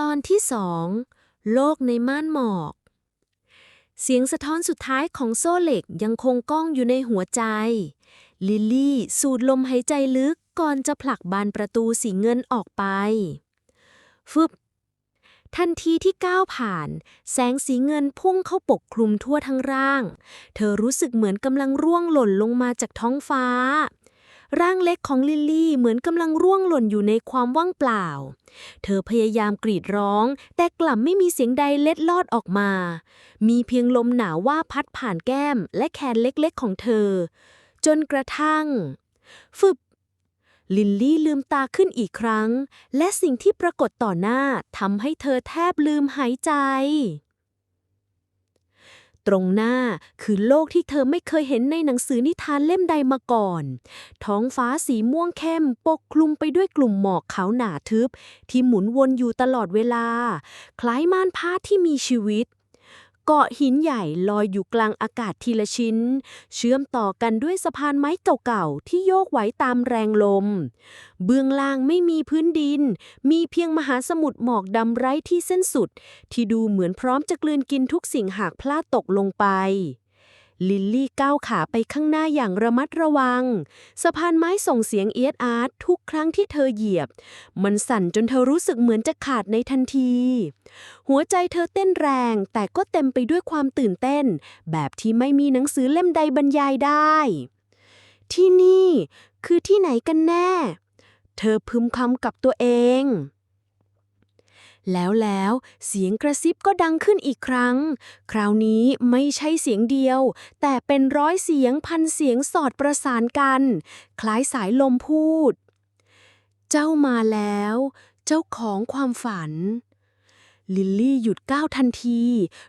ตอนที่สองโลกในม่านหมอก เสียงสะท้อนสุดท้ายของโซ่เหล็กยังคงก้องอยู่ในหัวใจ ลิลลี่สูดลมหายใจลึกก่อนจะผลักบานประตูสีเงินออกไป ฟึบ ทันทีที่ก้าวผ่าน แสงสีเงินพุ่งเข้าปกคลุมทั่วทั้งร่าง เธอรู้สึกเหมือนกำลังร่วงหล่นลงมาจากท้องฟ้า ร่างเล็กของลิลลี่เหมือนกำลังร่วงหล่นอยู่ในความว่างเปล่า เธอพยายามกรีดร้อง แต่กลับไม่มีเสียงใดเล็ดลอดออกมา มีเพียงลมหนาวว่าพัดผ่านแก้มและแขนเล็กๆของเธอ จนกระทั่ง ฟึบลิลลี่ลืมตาขึ้นอีกครั้ง และสิ่งที่ปรากฏต่อหน้าทำให้เธอแทบลืมหายใจ ตรงหน้าคือโลกที่เธอไม่เคยเห็นในหนังสือนิทานเล่มใดมาก่อน ท้องฟ้าสีม่วงเข้มปกคลุมไปด้วยกลุ่มหมอกขาวหนาทึบ ที่หมุนวนอยู่ตลอดเวลา คล้ายม่านผ้าที่มีชีวิต เกาะหินใหญ่ลอยอยู่กลางอากาศทีละชิ้น เชื่อมต่อกันด้วยสะพานไม้เก่าๆ ที่โยกไหวตามแรงลม เบื้องล่างไม่มีพื้นดิน มีเพียงมหาสมุทรหมอกดำไร้ที่เส้นสุด ที่ดูเหมือนพร้อมจะกลืนกินทุกสิ่งหากพลาดตกลงไป ลิลลี่ก้าวขาไปข้างหน้าอย่างระมัดระวัง สะพานไม้ส่งเสียงเอียดอาร์ตทุกครั้งที่เธอเหยียบ มันสั่นจนเธอรู้สึกเหมือนจะขาดในทันที หัวใจเธอเต้นแรงแต่ก็เต็มไปด้วยความตื่นเต้น แบบที่ไม่มีหนังสือเล่มใดบรรยายได้ ที่นี่ คือที่ไหนกันแน่ เธอพึมพำกับตัวเอง แล้วแล้วเสียงกระซิบก็ดังขึ้นอีกครั้ง คราวนี้ไม่ใช่เสียงเดียว แต่เป็นร้อยเสียงพันเสียงสอดประสานกัน คล้ายสายลมพูด เจ้ามาแล้ว เจ้าของความฝัน ลิลลี่หยุดก้าวทันที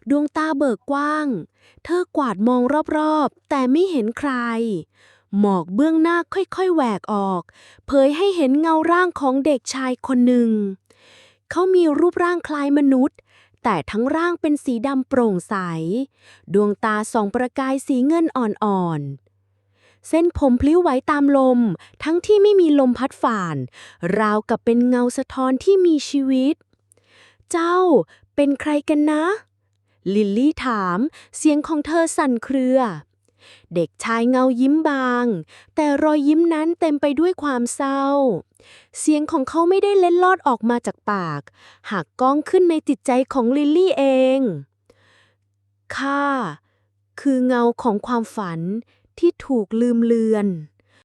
ดวงตาเบิกกว้าง เธอกวาดมองรอบๆ แต่ไม่เห็นใครหมอกเบื้องหน้าค่อยๆ แหวกออก เผยให้เห็นเงาร่างของเด็กชายคนหนึ่ง เขามีรูปร่างคล้ายมนุษย์ แต่ทั้งร่างเป็นสีดำโปร่งใส ดวงตาส่องประกายสีเงินอ่อนๆเส้นผมพลิ้วไหวตามลม ทั้งที่ไม่มีลมพัดฝ่าน ราวกับเป็นเงาสะท้อนที่มีชีวิต เจ้าเป็นใครกันนะ ลิลลี่ถาม เสียงของเธอสั่นเครือ เด็กชายเงายิ้มบาง แต่รอยยิ้มนั้นเต็มไปด้วยความเศร้า เสียงของเขาไม่ได้เล็ดลอดออกมาจากปาก หากก้องขึ้นในจิตใจของลิลลี่เอง ข้า คือเงาของความฝันที่ถูกลืมเลือน